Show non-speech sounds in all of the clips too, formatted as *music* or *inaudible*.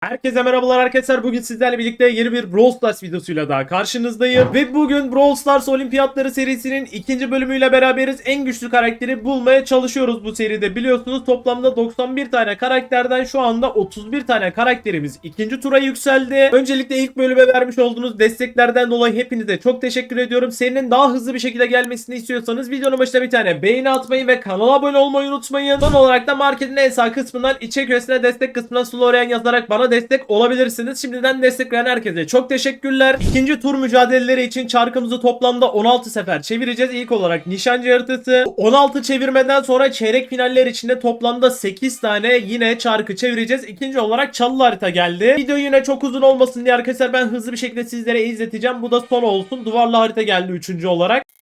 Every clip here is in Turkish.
Herkese merhabalar arkadaşlar. Bugün sizlerle birlikte yeni bir Brawl Stars videosuyla daha karşınızdayım. Ve bugün Brawl Stars Olimpiyatları serisinin ikinci bölümüyle beraberiz. En güçlü karakteri bulmaya çalışıyoruz bu seride. Biliyorsunuz toplamda 91 tane karakterden şu anda 31 tane karakterimiz ikinci tura yükseldi. Öncelikle ilk bölüme vermiş olduğunuz desteklerden dolayı hepinize çok teşekkür ediyorum. Serinin daha hızlı bir şekilde gelmesini istiyorsanız videonun başına bir tane beğeni atmayı ve kanala abone olmayı unutmayın. Son olarak da marketin en sağ kısmından içerik üyesine destek kısmından Florian yazarak bana destek olabilirsiniz. Şimdiden destek veren herkese çok teşekkürler. İkinci tur mücadeleleri için çarkımızı toplamda 16 sefer çevireceğiz. İlk olarak nişancı haritası. 16 çevirmeden sonra çeyrek finaller içinde toplamda 8 tane yine çarkı çevireceğiz. İkinci olarak çalılı harita geldi. Video yine çok uzun olmasın diye arkadaşlar ben hızlı bir şekilde sizlere izleteceğim. Bu da son olsun. Duvarlı harita geldi üçüncü olarak.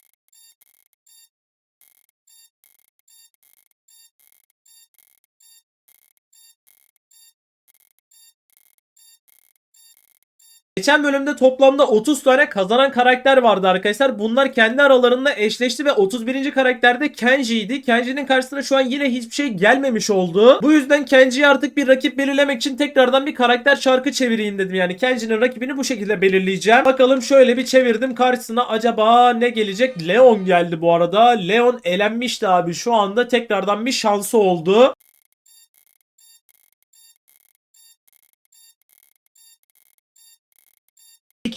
Geçen bölümde toplamda 30 tane kazanan karakter vardı arkadaşlar. Bunlar kendi aralarında eşleşti ve 31. karakterde Kenji'ydi. Kenji'nin karşısına şu an yine hiçbir şey gelmemiş oldu. Bu yüzden Kenji'ye artık bir rakip belirlemek için tekrardan bir karakter şarkı çevireyim dedim. Yani Kenji'nin rakibini bu şekilde belirleyeceğim. Bakalım şöyle bir çevirdim. Karşısına acaba ne gelecek? Leon geldi bu arada. Leon elenmişti abi. Şu anda tekrardan bir şansı oldu.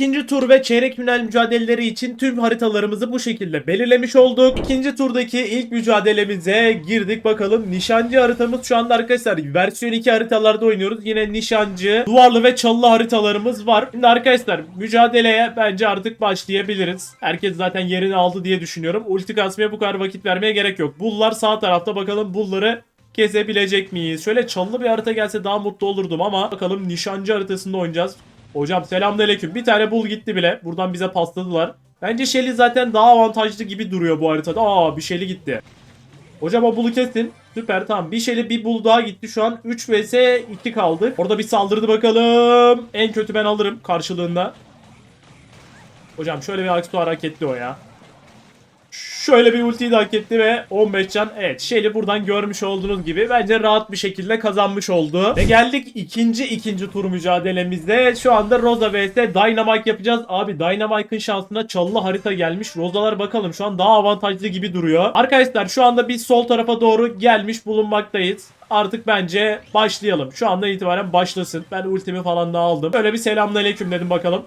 İkinci tur ve çeyrek final mücadeleleri için tüm haritalarımızı bu şekilde belirlemiş olduk. İkinci turdaki ilk mücadelemize girdik bakalım. Nişancı haritamız şu anda arkadaşlar versiyon 2 haritalarda oynuyoruz. Yine nişancı, duvarlı ve çalılı haritalarımız var. Şimdi arkadaşlar mücadeleye bence artık başlayabiliriz. Herkes zaten yerini aldı diye düşünüyorum. Ulti kasmaya bu kadar vakit vermeye gerek yok. Bullar sağ tarafta bakalım bulları kesebilecek miyiz? Şöyle çalılı bir harita gelse daha mutlu olurdum ama bakalım nişancı haritasında oynayacağız. Hocam selamünaleyküm. Bir tane bul gitti bile. Buradan bize pasladılar. Bence Shelly zaten daha avantajlı gibi duruyor bu haritada. Aa bir Shelly gitti. Hocam o bulu kesin. Süper tamam. Bir Shelly bir bul daha gitti. Şu an 3 vs 2 kaldı. Orada bir saldırdı bakalım. En kötü ben alırım karşılığında. Hocam şöyle bir aksesuar hak etti o ya. Şöyle bir ultiyi de hak etti ve 15 can. Evet Shelly buradan görmüş olduğunuz gibi bence rahat bir şekilde kazanmış oldu. Ve geldik ikinci ikinci tur mücadelemizde. Şu anda Rosa vs Dynamite yapacağız. Abi Dynamite'ın şansına çalılı harita gelmiş. Rosalar bakalım şu an daha avantajlı gibi duruyor. Arkadaşlar şu anda biz sol tarafa doğru gelmiş bulunmaktayız. Artık bence başlayalım. Şu anda itibaren başlasın. Ben ultimi falan da aldım. Böyle bir selamünaleyküm dedim bakalım.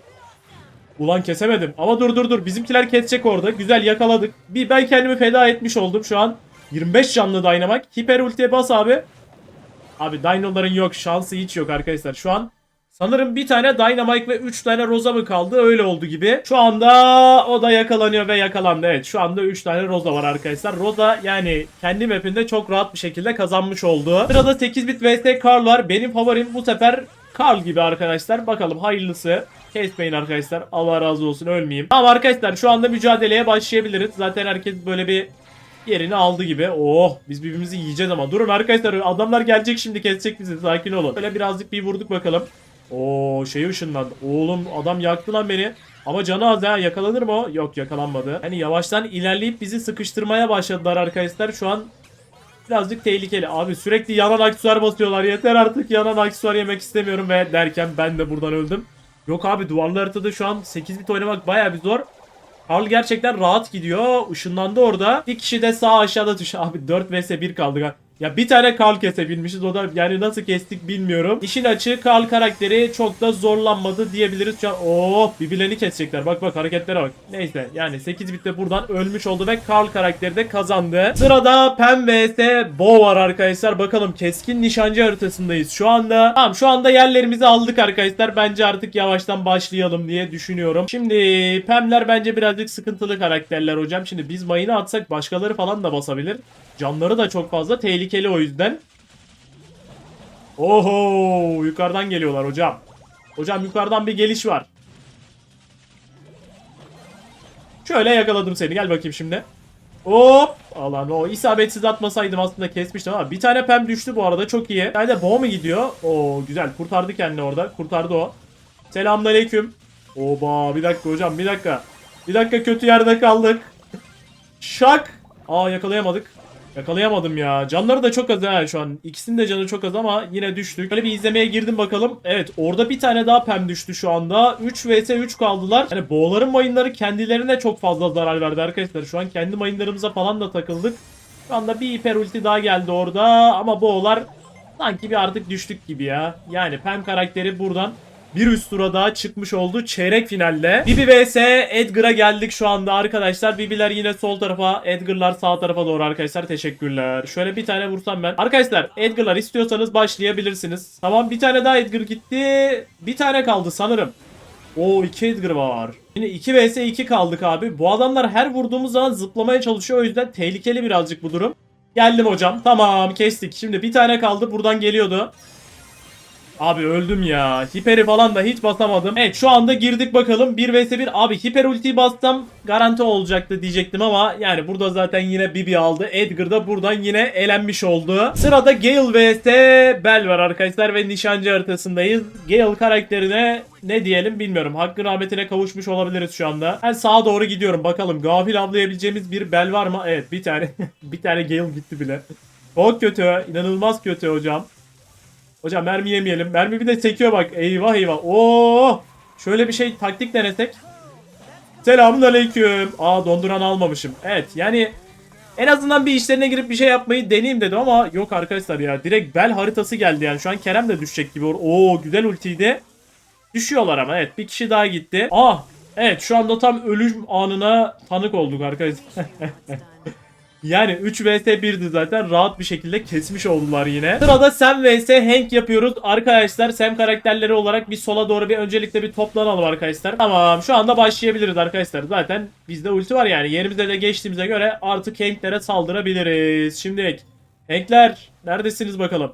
Ulan kesemedim. Ama dur dur dur. Bizimkiler kesecek orada. Güzel yakaladık. Bir ben kendimi feda etmiş oldum şu an. 25 canlı Dynamite. Hiper ultiye bas abi. Abi Dino'ların yok. Şansı hiç yok arkadaşlar. Şu an sanırım bir tane Dynamite ve 3 tane Rosa mı kaldı? Öyle oldu gibi. Şu anda o da yakalanıyor ve yakalandı. Evet şu anda 3 tane Rosa var arkadaşlar. Rosa yani kendi mapinde çok rahat bir şekilde kazanmış oldu. Sırada 8 bit vs Carl var. Benim favorim bu sefer Carl gibi arkadaşlar. Bakalım hayırlısı. Kesmeyin arkadaşlar. Allah razı olsun ölmeyeyim. Tamam arkadaşlar şu anda mücadeleye başlayabiliriz. Zaten herkes böyle bir yerini aldı gibi. Oh biz birbirimizi yiyeceğiz ama. Durun arkadaşlar adamlar gelecek şimdi kesecek bizi. Sakin olun. Böyle birazcık bir vurduk bakalım. Oo şey ışınlandı. Oğlum adam yaktı lan beni. Ama canı az ha yakalanır mı o? Yok yakalanmadı. Hani yavaştan ilerleyip bizi sıkıştırmaya başladılar arkadaşlar. Şu an birazcık tehlikeli. Abi sürekli yanan aksesuar basıyorlar. Yeter artık yanan aksesuar yemek istemiyorum ve derken ben de buradan öldüm. Yok abi duvarlı haritada şu an 8 bit oynamak baya bir zor. Karl gerçekten rahat gidiyor. Işınlandı orada. Bir kişi de sağ aşağıda düş. Abi 4 vs 1 kaldı. Ya bir tane Karl kesebilmişiz. O da yani nasıl kestik bilmiyorum. İşin açığı Karl karakteri çok da zorlanmadı diyebiliriz. Şu an oh birbirlerini kesecekler. Bak bak hareketlere bak. Neyse yani 8 bitte buradan ölmüş oldu ve Karl karakteri de kazandı. Sırada Pem vs Bo var arkadaşlar. Bakalım keskin nişancı haritasındayız şu anda. Tamam şu anda yerlerimizi aldık arkadaşlar. Bence artık yavaştan başlayalım diye düşünüyorum. Şimdi Pem'ler bence birazcık sıkıntılı karakterler hocam. Şimdi biz mayını atsak başkaları falan da basabilir. Canları da çok fazla tehlikeli o yüzden. Oho yukarıdan geliyorlar hocam. Hocam yukarıdan bir geliş var. Şöyle yakaladım seni gel bakayım şimdi. Hop. Alan o isabetsiz atmasaydım aslında kesmiştim ama bir tane pem düştü bu arada çok iyi. Bir tane de mı gidiyor? Oo güzel kurtardı kendini orada. Kurtardı o. Selamünaleyküm. Oba bir dakika hocam bir dakika. Bir dakika kötü yerde kaldık. Şak. Aa yakalayamadık. Yakalayamadım ya. Canları da çok az ha şu an. İkisinin de canı çok az ama yine düştük. Böyle bir izlemeye girdim bakalım. Evet orada bir tane daha pem düştü şu anda. 3 vs 3 kaldılar. Yani boğaların mayınları kendilerine çok fazla zarar verdi arkadaşlar. Şu an kendi mayınlarımıza falan da takıldık. Şu anda bir hiper ulti daha geldi orada. Ama boğalar sanki bir artık düştük gibi ya. Yani pem karakteri buradan bir üst tura daha çıkmış oldu çeyrek finalde. Bibi vs Edgar'a geldik şu anda arkadaşlar. Bibiler yine sol tarafa, Edgar'lar sağ tarafa doğru arkadaşlar. Teşekkürler. Şöyle bir tane vursam ben. Arkadaşlar Edgar'lar istiyorsanız başlayabilirsiniz. Tamam bir tane daha Edgar gitti. Bir tane kaldı sanırım. O iki Edgar var. Yine 2 vs 2 kaldık abi. Bu adamlar her vurduğumuz zaman zıplamaya çalışıyor. O yüzden tehlikeli birazcık bu durum. Geldim hocam. Tamam kestik. Şimdi bir tane kaldı. Buradan geliyordu. Abi öldüm ya. Hiperi falan da hiç basamadım. Evet şu anda girdik bakalım. 1 vs 1. Abi hiper ultiyi bassam garanti olacaktı diyecektim ama yani burada zaten yine Bibi aldı. Edgar da buradan yine elenmiş oldu. Sırada Gale vs Bell var arkadaşlar ve nişancı haritasındayız. Gale karakterine ne diyelim bilmiyorum. Hakkın rahmetine kavuşmuş olabiliriz şu anda. Ben sağa doğru gidiyorum bakalım. Gafil avlayabileceğimiz bir Bell var mı? Evet bir tane. *laughs* bir tane Gale gitti bile. Çok kötü. inanılmaz kötü hocam. Hocam mermi yemeyelim. Mermi bir de sekiyor bak. Eyvah eyvah. Oo! Şöyle bir şey taktik denesek. Selamun aleyküm. Aa donduran almamışım. Evet yani en azından bir işlerine girip bir şey yapmayı deneyeyim dedim ama yok arkadaşlar ya. Direkt bel haritası geldi yani. Şu an Kerem de düşecek gibi. Oo güzel ultiydi. Düşüyorlar ama evet bir kişi daha gitti. Aa evet şu anda tam ölüm anına tanık olduk arkadaşlar. *laughs* Yani 3 vs 1'di zaten rahat bir şekilde kesmiş oldular yine. Sırada Sam vs Hank yapıyoruz. Arkadaşlar Sam karakterleri olarak bir sola doğru bir öncelikle bir toplanalım arkadaşlar. Tamam şu anda başlayabiliriz arkadaşlar. Zaten bizde ulti var yani. Yerimize de geçtiğimize göre artık Hank'lere saldırabiliriz. Şimdi Hank'ler neredesiniz bakalım.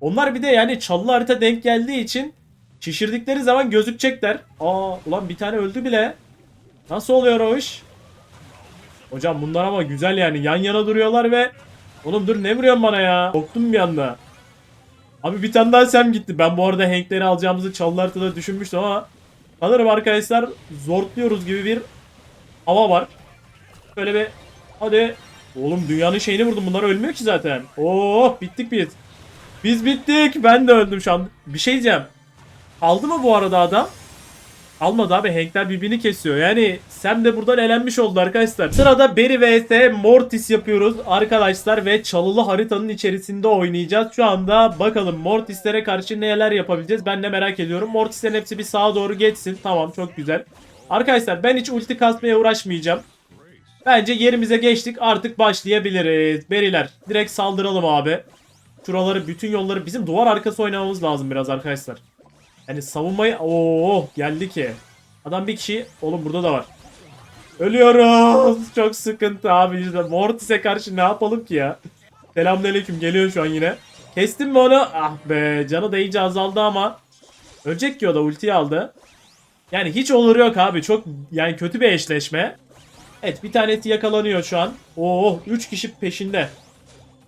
Onlar bir de yani çalılı harita denk geldiği için şişirdikleri zaman gözükecekler. Aa ulan bir tane öldü bile. Nasıl oluyor o iş? Hocam bunlar ama güzel yani yan yana duruyorlar ve Oğlum dur ne vuruyorsun bana ya? Korktum bir anda. Abi bir tane daha Sam gitti. Ben bu arada Hank'leri alacağımızı çalı haritada düşünmüştüm ama sanırım arkadaşlar zortluyoruz gibi bir hava var. Böyle bir hadi. Oğlum dünyanın şeyini vurdum. Bunlar ölmüyor ki zaten. Oh bittik biz. Biz bittik. Ben de öldüm şu an. Bir şey diyeceğim. Aldı mı bu arada adam? Almadı abi Hank'ler birbirini kesiyor. Yani Sam de buradan elenmiş oldu arkadaşlar. Sırada Barry vs Mortis yapıyoruz arkadaşlar ve çalılı haritanın içerisinde oynayacağız. Şu anda bakalım Mortis'lere karşı neler yapabileceğiz ben de merak ediyorum. Mortis'lerin hepsi bir sağa doğru geçsin. Tamam çok güzel. Arkadaşlar ben hiç ulti kasmaya uğraşmayacağım. Bence yerimize geçtik artık başlayabiliriz. Beriler direkt saldıralım abi. Şuraları bütün yolları bizim duvar arkası oynamamız lazım biraz arkadaşlar. Yani savunmayı... Oo geldi ki. Adam bir kişi... Oğlum burada da var. Ölüyoruz. Çok sıkıntı abi. İşte Mortis'e karşı ne yapalım ki ya? Selamünaleyküm. Geliyor şu an yine. Kestim mi onu? Ah be. Canı da iyice azaldı ama. Ölecek ki o da ultiyi aldı. Yani hiç olur yok abi. Çok yani kötü bir eşleşme. Evet bir tanesi yakalanıyor şu an. Oo 3 kişi peşinde.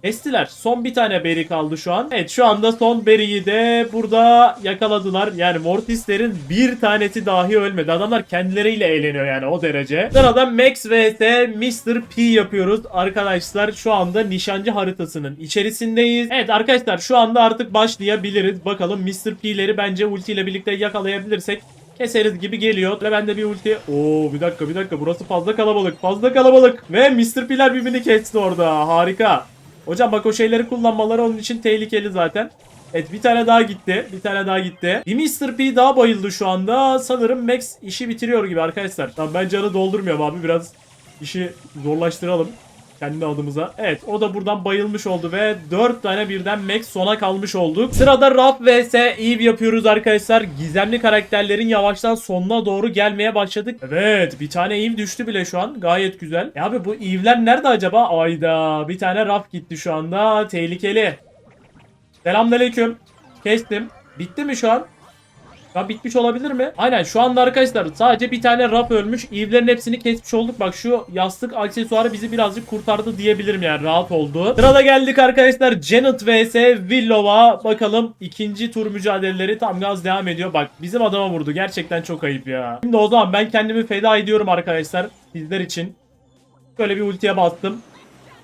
Kestiler. Son bir tane beri kaldı şu an. Evet şu anda son beriyi de burada yakaladılar. Yani Mortis'lerin bir tanesi dahi ölmedi. Adamlar kendileriyle eğleniyor yani o derece. Sırada Max vs Mr. P yapıyoruz. Arkadaşlar şu anda nişancı haritasının içerisindeyiz. Evet arkadaşlar şu anda artık başlayabiliriz. Bakalım Mr. P'leri bence ulti ile birlikte yakalayabilirsek keseriz gibi geliyor. Ve ben de bir ulti... Oo bir dakika bir dakika burası fazla kalabalık. Fazla kalabalık. Ve Mr. P'ler birbirini kesti orada. Harika. Hocam bak o şeyleri kullanmaları onun için tehlikeli zaten. Evet bir tane daha gitti. Bir tane daha gitti. Bir Mr. P daha bayıldı şu anda. Sanırım Max işi bitiriyor gibi arkadaşlar. Tamam ben canı doldurmuyorum abi. Biraz işi zorlaştıralım. Kendi adımıza. Evet o da buradan bayılmış oldu ve 4 tane birden Max sona kalmış olduk. Sırada Raf vs Eve yapıyoruz arkadaşlar. Gizemli karakterlerin yavaştan sonuna doğru gelmeye başladık. Evet bir tane Eve düştü bile şu an. Gayet güzel. E abi bu Eve'ler nerede acaba? Ayda bir tane Raf gitti şu anda. Tehlikeli. Selamünaleyküm. Kestim. Bitti mi şu an? Ya bitmiş olabilir mi? Aynen şu anda arkadaşlar sadece bir tane rap ölmüş. Eve'lerin hepsini kesmiş olduk. Bak şu yastık aksesuarı bizi birazcık kurtardı diyebilirim yani rahat oldu. Sırada geldik arkadaşlar Janet vs Willow'a. Bakalım ikinci tur mücadeleleri tam gaz devam ediyor. Bak bizim adama vurdu. Gerçekten çok ayıp ya. Şimdi o zaman ben kendimi feda ediyorum arkadaşlar. Sizler için. Böyle bir ultiye bastım.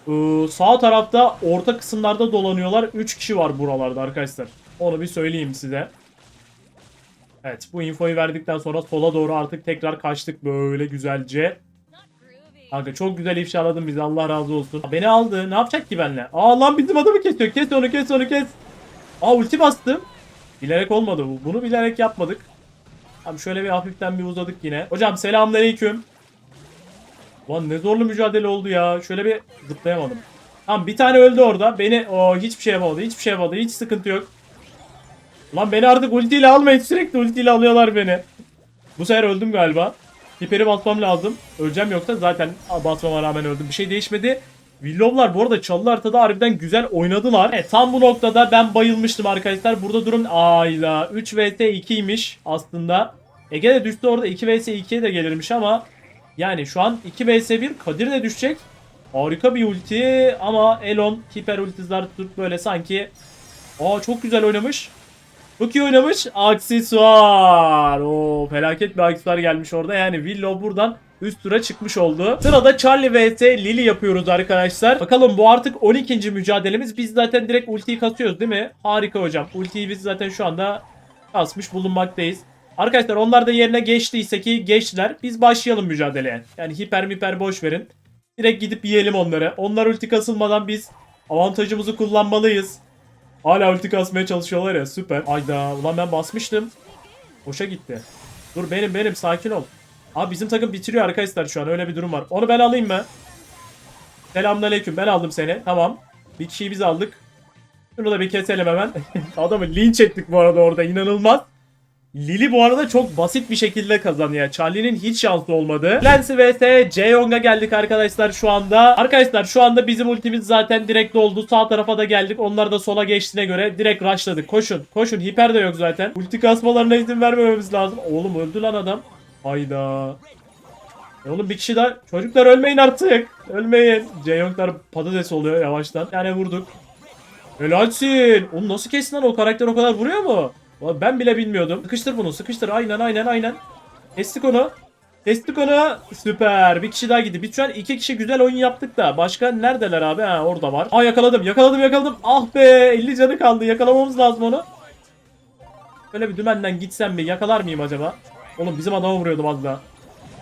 Ee, sağ tarafta orta kısımlarda dolanıyorlar. 3 kişi var buralarda arkadaşlar. Onu bir söyleyeyim size. Evet bu infoyu verdikten sonra sola doğru artık tekrar kaçtık böyle güzelce. Kanka çok güzel ifşaladın bizi Allah razı olsun. Beni aldı ne yapacak ki benimle? Aa lan bizim adamı kesiyor kes onu kes onu kes. Aa ulti bastım. Bilerek olmadı bu. Bunu bilerek yapmadık. Abi şöyle bir hafiften bir uzadık yine. Hocam selamünaleyküm. Lan ne zorlu mücadele oldu ya. Şöyle bir zıplayamadım. Tamam bir tane öldü orada. Beni o hiçbir şey yapamadı. Hiçbir şey yapamadı. Hiç sıkıntı yok. Lan beni artık ultiyle almayın. Sürekli ultiyle alıyorlar beni. Bu sefer öldüm galiba. Hiperi basmam lazım. Öleceğim yoksa zaten basmama rağmen öldüm. Bir şey değişmedi. Willow'lar bu arada çalı haritada harbiden güzel oynadılar. Evet, tam bu noktada ben bayılmıştım arkadaşlar. Burada durum ayda 3 vs 2'ymiş aslında. Ege de düştü orada 2 vs 2'ye de gelirmiş ama yani şu an 2 vs 1 Kadir de düşecek. Harika bir ulti ama Elon hiper ultizler tutup böyle sanki Aa çok güzel oynamış. İyi oynamış. Aksesuar. Oo felaket bir aksesuar gelmiş orada. Yani Willow buradan üst tura çıkmış oldu. Sırada Charlie vs Lily yapıyoruz arkadaşlar. Bakalım bu artık 12. mücadelemiz. Biz zaten direkt ultiyi kasıyoruz değil mi? Harika hocam. Ultiyi biz zaten şu anda kasmış bulunmaktayız. Arkadaşlar onlar da yerine geçtiyse ki geçtiler. Biz başlayalım mücadeleye. Yani hiper miper boş verin. Direkt gidip yiyelim onları. Onlar ulti kasılmadan biz avantajımızı kullanmalıyız. Hala ulti kasmaya çalışıyorlar ya süper. Ayda ulan ben basmıştım. Boşa gitti. Dur benim benim sakin ol. Abi bizim takım bitiriyor arkadaşlar şu an öyle bir durum var. Onu ben alayım mı? Selamünaleyküm ben aldım seni. Tamam. Bir kişiyi biz aldık. Şunu da bir keselim hemen. *laughs* Adamı linç ettik bu arada orada inanılmaz. Lili bu arada çok basit bir şekilde kazanıyor. Charlie'nin hiç şansı olmadı. Lance vs Jeyong'a geldik arkadaşlar şu anda. Arkadaşlar şu anda bizim ultimiz zaten direkt doldu. Sağ tarafa da geldik. Onlar da sola geçtiğine göre direkt rushladık. Koşun. Koşun. Hiper de yok zaten. Ulti kasmalarına izin vermememiz lazım. Oğlum öldü lan adam. Hayda. E oğlum bir kişi daha. Çocuklar ölmeyin artık. Ölmeyin. Jeyong'lar patates oluyor yavaştan. Yani vurduk. Helalsin. Onu nasıl kestin lan o karakter o kadar vuruyor mu? Ben bile bilmiyordum. Sıkıştır bunu sıkıştır aynen aynen aynen. Kestik onu. Kestik onu. Süper. Bir kişi daha gitti. Biz şu an iki kişi güzel oyun yaptık da. Başka neredeler abi? Ha orada var. Aa yakaladım yakaladım yakaladım. Ah be 50 canı kaldı. Yakalamamız lazım onu. Böyle bir dümenden gitsem mi? Yakalar mıyım acaba? Oğlum bizim adama vuruyordum az daha.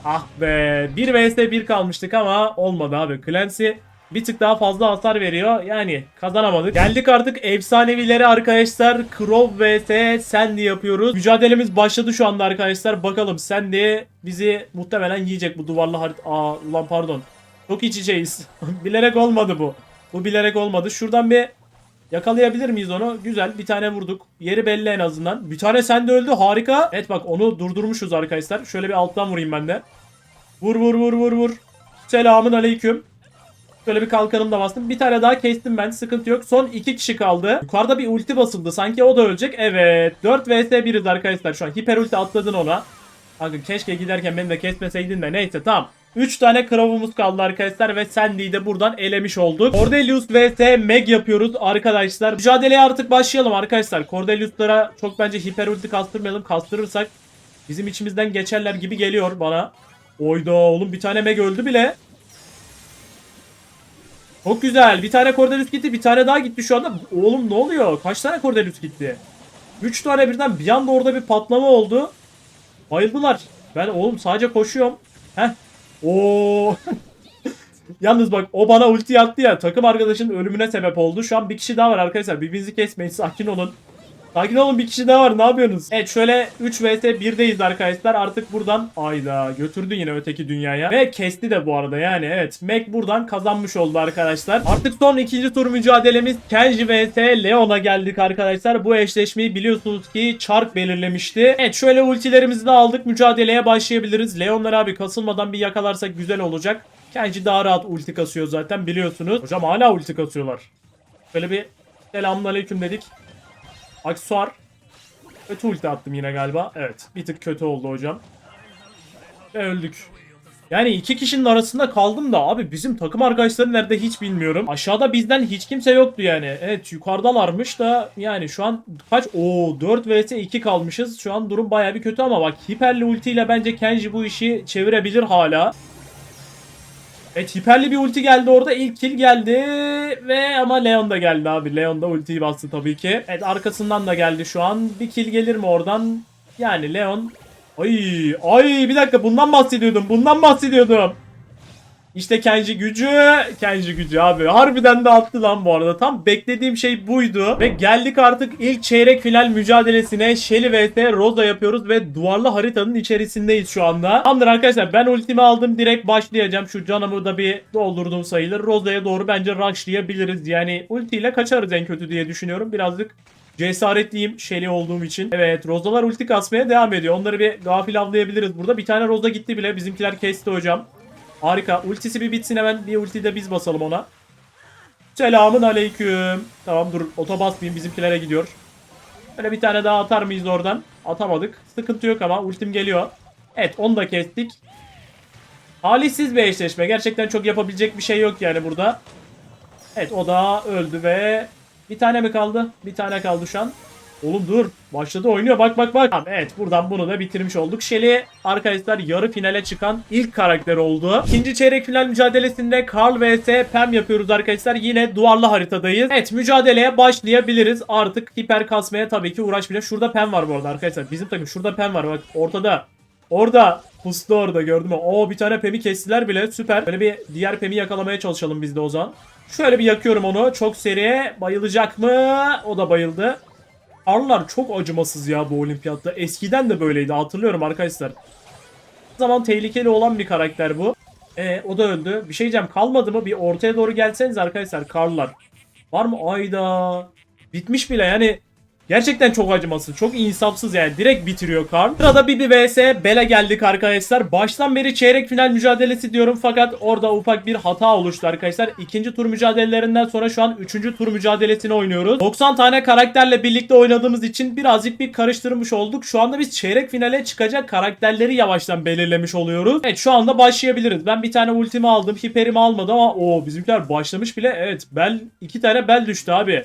Ah be. 1 vs 1 kalmıştık ama olmadı abi. Clancy bir tık daha fazla hasar veriyor. Yani kazanamadık. Geldik artık efsanevilere arkadaşlar. Crow vs Sandy yapıyoruz. Mücadelemiz başladı şu anda arkadaşlar. Bakalım Sandy bizi muhtemelen yiyecek bu duvarlı harita. Aa ulan pardon. Çok iç içeyiz. *laughs* bilerek olmadı bu. Bu bilerek olmadı. Şuradan bir Yakalayabilir miyiz onu? Güzel. Bir tane vurduk. Yeri belli en azından. Bir tane sen de öldü. Harika. Evet bak onu durdurmuşuz arkadaşlar. Şöyle bir alttan vurayım ben de. Vur vur vur vur vur. Selamun aleyküm. Şöyle bir kalkanım da bastım. Bir tane daha kestim ben. Sıkıntı yok. Son iki kişi kaldı. Yukarıda bir ulti basıldı. Sanki o da ölecek. Evet. 4 vs 1'iz arkadaşlar şu an. Hiper ulti atladın ona. Kanka keşke giderken beni de kesmeseydin de. Neyse tamam. 3 tane kravumuz kaldı arkadaşlar ve Sandy'yi de buradan elemiş olduk. Cordelius vs Meg yapıyoruz arkadaşlar. Mücadeleye artık başlayalım arkadaşlar. Cordelius'lara çok bence hiper ulti kastırmayalım. Kastırırsak bizim içimizden geçerler gibi geliyor bana. Oyda oğlum bir tane Meg öldü bile. Çok güzel. Bir tane Cordelius gitti. Bir tane daha gitti şu anda. Oğlum ne oluyor? Kaç tane Cordelius gitti? 3 tane birden bir anda orada bir patlama oldu. Bayıldılar. Ben oğlum sadece koşuyorum. Heh. Oo. *laughs* Yalnız bak o bana ulti attı ya takım arkadaşının ölümüne sebep oldu. Şu an bir kişi daha var arkadaşlar. Birbirinizi kesmeyin sakin olun. Sakin olun bir kişi daha var ne yapıyorsunuz? Evet şöyle 3 vs 1'deyiz arkadaşlar. Artık buradan ayda götürdü yine öteki dünyaya. Ve kesti de bu arada yani evet. Mac buradan kazanmış oldu arkadaşlar. Artık son ikinci tur mücadelemiz Kenji vs Leon'a geldik arkadaşlar. Bu eşleşmeyi biliyorsunuz ki Çark belirlemişti. Evet şöyle ultilerimizi de aldık. Mücadeleye başlayabiliriz. Leon'lar abi kasılmadan bir yakalarsak güzel olacak. Kenji daha rahat ulti kasıyor zaten biliyorsunuz. Hocam hala ulti kasıyorlar. Şöyle bir selamünaleyküm dedik. Aksuar. Kötü ulti attım yine galiba. Evet. Bir tık kötü oldu hocam. Ve öldük. Yani iki kişinin arasında kaldım da abi bizim takım arkadaşları nerede hiç bilmiyorum. Aşağıda bizden hiç kimse yoktu yani. Evet yukarıdalarmış da yani şu an kaç? Oo 4 vs 2 kalmışız. Şu an durum baya bir kötü ama bak hiperli ultiyle bence Kenji bu işi çevirebilir hala. Evet hiperli bir ulti geldi orada. İlk kill geldi ve ama Leon da geldi abi. Leon da ultiyi bastı tabii ki. Evet arkasından da geldi şu an. Bir kill gelir mi oradan? Yani Leon Ay ay bir dakika bundan bahsediyordum. Bundan bahsediyordum. İşte Kenji gücü, Kenji gücü abi. Harbiden de attı lan bu arada. Tam beklediğim şey buydu. Ve geldik artık ilk çeyrek final mücadelesine. Shelly vs Rosa yapıyoruz ve duvarlı haritanın içerisindeyiz şu anda. Tamamdır arkadaşlar ben ultimi aldım. Direkt başlayacağım. Şu canımı da bir doldurdum sayılır. Rosa'ya doğru bence rushlayabiliriz. Yani ultiyle kaçarız en kötü diye düşünüyorum. Birazcık cesaretliyim Shelly olduğum için. Evet Rozalar ulti kasmaya devam ediyor. Onları bir gafil avlayabiliriz burada. Bir tane Roza gitti bile. Bizimkiler kesti hocam. Harika. Ultisi bir bitsin hemen bir ulti de biz basalım ona. Selamun aleyküm. Tamam dur oto basmayayım bizimkilere gidiyor. Böyle bir tane daha atar mıyız oradan? Atamadık. Sıkıntı yok ama ultim geliyor. Evet onu da kestik. Talihsiz bir eşleşme. Gerçekten çok yapabilecek bir şey yok yani burada. Evet o da öldü ve bir tane mi kaldı? Bir tane kaldı şu an. Oğlum dur. Başladı oynuyor. Bak bak bak. Tamam, evet buradan bunu da bitirmiş olduk. Shelly arkadaşlar yarı finale çıkan ilk karakter oldu. İkinci çeyrek final mücadelesinde Carl vs Pam yapıyoruz arkadaşlar. Yine duvarlı haritadayız. Evet mücadeleye başlayabiliriz. Artık hiper kasmaya tabii ki uğraşmayacağım. Şurada Pam var bu arada arkadaşlar. Bizim takım şurada Pam var. Bak ortada. Orada. Pustu orada gördün mü? Bir tane Pam'i kestiler bile. Süper. Böyle bir diğer Pam'i yakalamaya çalışalım biz de o zaman. Şöyle bir yakıyorum onu. Çok seri. Bayılacak mı? O da bayıldı. Arlar çok acımasız ya bu olimpiyatta. Eskiden de böyleydi hatırlıyorum arkadaşlar. O zaman tehlikeli olan bir karakter bu. E, o da öldü. Bir şey diyeceğim kalmadı mı? Bir ortaya doğru gelseniz arkadaşlar karlar. Var mı? Ayda. Bitmiş bile yani. Gerçekten çok acımasız. Çok insafsız yani. Direkt bitiriyor Karl. Sırada Bibi vs Bela geldik arkadaşlar. Baştan beri çeyrek final mücadelesi diyorum fakat orada ufak bir hata oluştu arkadaşlar. İkinci tur mücadelelerinden sonra şu an üçüncü tur mücadelesini oynuyoruz. 90 tane karakterle birlikte oynadığımız için birazcık bir karıştırmış olduk. Şu anda biz çeyrek finale çıkacak karakterleri yavaştan belirlemiş oluyoruz. Evet şu anda başlayabiliriz. Ben bir tane ultimi aldım. Hiperimi almadı ama o bizimkiler başlamış bile. Evet bel iki tane bel düştü abi.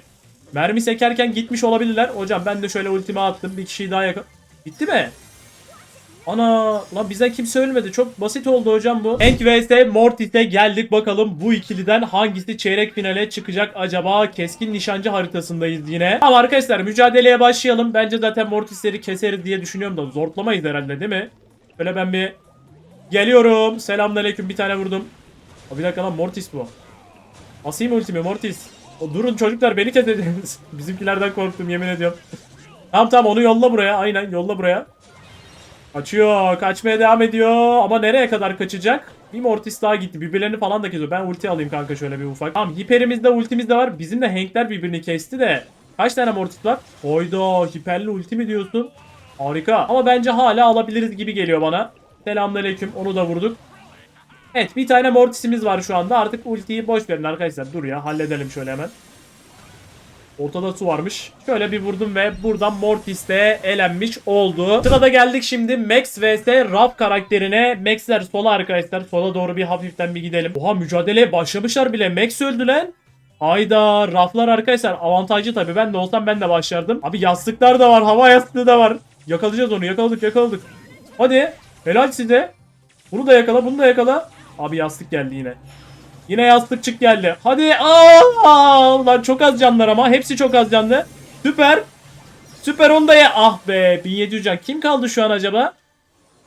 Mermi sekerken gitmiş olabilirler. Hocam ben de şöyle ultimi attım. Bir kişiyi daha yakın. Bitti mi? Ana lan bize kimse ölmedi. Çok basit oldu hocam bu. Hank vs Mortis'e geldik bakalım bu ikiliden hangisi çeyrek finale çıkacak acaba? Keskin nişancı haritasındayız yine. Tamam arkadaşlar mücadeleye başlayalım. Bence zaten Mortis'leri keseriz diye düşünüyorum da zorlamayız herhalde değil mi? Böyle ben bir geliyorum. Selamünaleyküm bir tane vurdum. Bir dakika lan Mortis bu. Asayım ultimi Mortis. Durun çocuklar beni keseceksiniz. *laughs* Bizimkilerden korktum yemin ediyorum. tamam tamam onu yolla buraya. Aynen yolla buraya. Kaçıyor. Kaçmaya devam ediyor. Ama nereye kadar kaçacak? Bir Mortis daha gitti. Birbirlerini falan da kesiyor. Ben ulti alayım kanka şöyle bir ufak. Tamam hiperimizde ultimiz de var. Bizim de Hank'ler birbirini kesti de. Kaç tane Mortis var? Oyda hiperli ulti mi diyorsun? Harika. Ama bence hala alabiliriz gibi geliyor bana. Selamünaleyküm. Onu da vurduk. Evet bir tane Mortis'imiz var şu anda. Artık ultiyi boş verin arkadaşlar. Dur ya halledelim şöyle hemen. Ortada su varmış. Şöyle bir vurdum ve buradan Mortis elenmiş oldu. Sırada geldik şimdi Max vs Raf karakterine. Max'ler sola arkadaşlar. Sola doğru bir hafiften bir gidelim. Oha mücadeleye başlamışlar bile. Max öldü lan. Ayda raflar arkadaşlar avantajlı tabii. Ben de olsam ben de başlardım. Abi yastıklar da var. Hava yastığı da var. Yakalayacağız onu. Yakaladık yakaladık. Hadi. Helal size. Bunu da yakala bunu da yakala. Abi yastık geldi yine. Yine yastıkçık geldi. Hadi. Aa, lan çok az canlar ama. Hepsi çok az canlı. Süper. Süper onu da ya. Ah be 1700 can. Kim kaldı şu an acaba?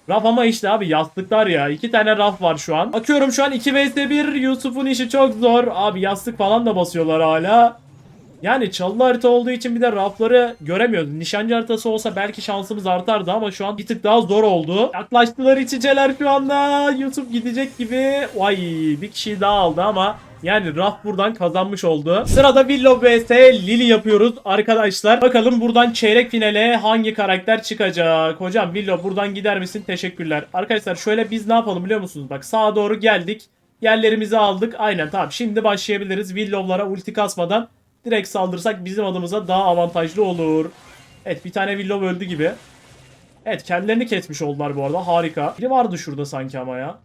Raf ama işte abi yastıklar ya. İki tane raf var şu an. Bakıyorum şu an 2 vs 1. Yusuf'un işi çok zor. Abi yastık falan da basıyorlar hala. Yani çalılı harita olduğu için bir de rafları göremiyoruz. Nişancı haritası olsa belki şansımız artardı ama şu an bir tık daha zor oldu. Yaklaştılar içeceler şu anda. YouTube gidecek gibi. Vay bir kişi daha aldı ama yani Raf buradan kazanmış oldu. Sırada Willow vs Lily yapıyoruz arkadaşlar. Bakalım buradan çeyrek finale hangi karakter çıkacak? Hocam Willow buradan gider misin? Teşekkürler. Arkadaşlar şöyle biz ne yapalım biliyor musunuz? Bak sağa doğru geldik. Yerlerimizi aldık. Aynen tamam. Şimdi başlayabiliriz. Willow'lara ulti kasmadan direkt saldırsak bizim adımıza daha avantajlı olur. Evet bir tane Willow öldü gibi. Evet kendilerini kesmiş oldular bu arada harika. Biri vardı şurada sanki ama ya.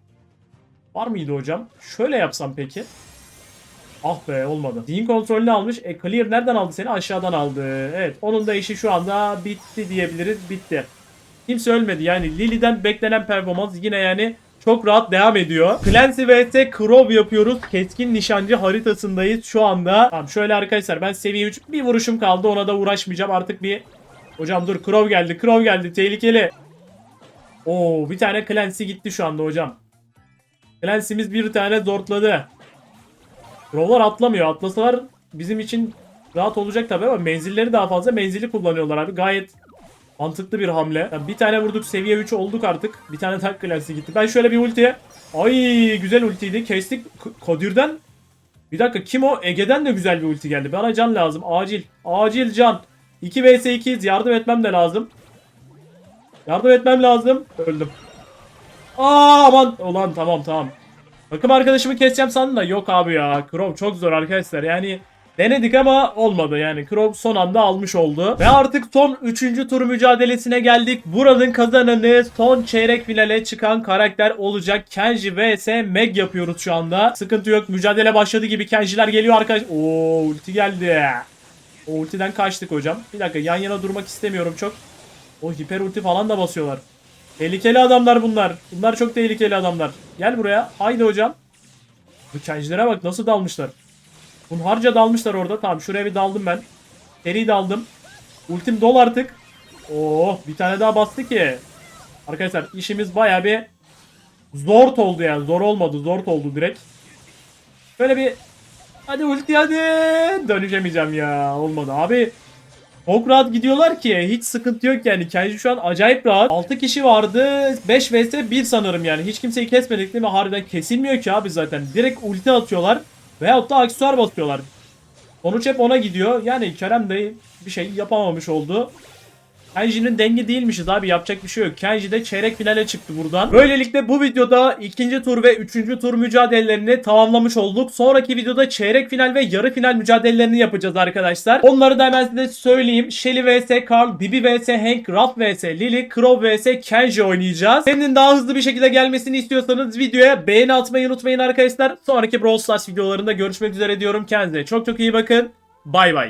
Var mıydı hocam? Şöyle yapsam peki. Ah be olmadı. Zihin kontrolünü almış. E Clear nereden aldı seni? Aşağıdan aldı. Evet onun da işi şu anda bitti diyebiliriz. Bitti. Kimse ölmedi yani Lily'den beklenen performans yine yani çok rahat devam ediyor. Clancy vs Crow yapıyoruz. Keskin nişancı haritasındayız şu anda. Tamam şöyle arkadaşlar ben seviye 3 bir vuruşum kaldı ona da uğraşmayacağım artık bir. Hocam dur Crow geldi Crow geldi tehlikeli. Oo bir tane Clancy gitti şu anda hocam. Clancy'miz bir tane zortladı. Crow'lar atlamıyor. Atlasalar bizim için rahat olacak tabii ama menzilleri daha fazla menzili kullanıyorlar abi. Gayet mantıklı bir hamle. Yani bir tane vurduk seviye 3 olduk artık. Bir tane tak Clancy gitti. Ben şöyle bir ultiye. Ay güzel ultiydi. Kestik Kadir'den. Bir dakika kim o? Ege'den de güzel bir ulti geldi. Bana can lazım. Acil. Acil can. 2 vs 2'yiz. Yardım etmem de lazım. Yardım etmem lazım. Öldüm. Aa aman. Ulan tamam tamam. Takım arkadaşımı keseceğim sandım da yok abi ya. Crow çok zor arkadaşlar. Yani denedik ama olmadı. Yani Crow son anda almış oldu. Ve artık son 3. tur mücadelesine geldik. Buranın kazananı son çeyrek finale çıkan karakter olacak. Kenji vs Meg yapıyoruz şu anda. Sıkıntı yok. Mücadele başladı gibi Kenjiler geliyor arkadaş. Oo ulti geldi. O ultiden kaçtık hocam. Bir dakika yan yana durmak istemiyorum çok. O hiper ulti falan da basıyorlar. Tehlikeli adamlar bunlar. Bunlar çok tehlikeli adamlar. Gel buraya. Haydi hocam. Bu Kenjilere bak nasıl dalmışlar. Hunharca dalmışlar orada. Tamam şuraya bir daldım ben. Seri daldım. Ultim dol artık. Oo bir tane daha bastı ki. Arkadaşlar işimiz baya bir zor oldu yani. Zor olmadı. Zor oldu direkt. Böyle bir hadi ulti hadi. Dönüşemeyeceğim ya. Olmadı. Abi çok rahat gidiyorlar ki hiç sıkıntı yok yani. Kenji şu an acayip rahat. 6 kişi vardı. 5 vs 1 sanırım yani. Hiç kimseyi kesmedik değil mi? Harbiden kesilmiyor ki abi zaten. Direkt ulti atıyorlar. Veyahut da aksesuar basıyorlar. Sonuç hep ona gidiyor. Yani Kerem de bir şey yapamamış oldu. Kenji'nin denge değilmişiz abi yapacak bir şey yok. Kenji de çeyrek finale çıktı buradan. Böylelikle bu videoda ikinci tur ve üçüncü tur mücadelelerini tamamlamış olduk. Sonraki videoda çeyrek final ve yarı final mücadelelerini yapacağız arkadaşlar. Onları da hemen size söyleyeyim. Shelly vs Carl, Bibi vs Hank, Raph vs Lily, Crow vs Kenji oynayacağız. Senin daha hızlı bir şekilde gelmesini istiyorsanız videoya beğeni atmayı unutmayın arkadaşlar. Sonraki Brawl Stars videolarında görüşmek üzere diyorum. Kendinize çok çok iyi bakın. Bay bay.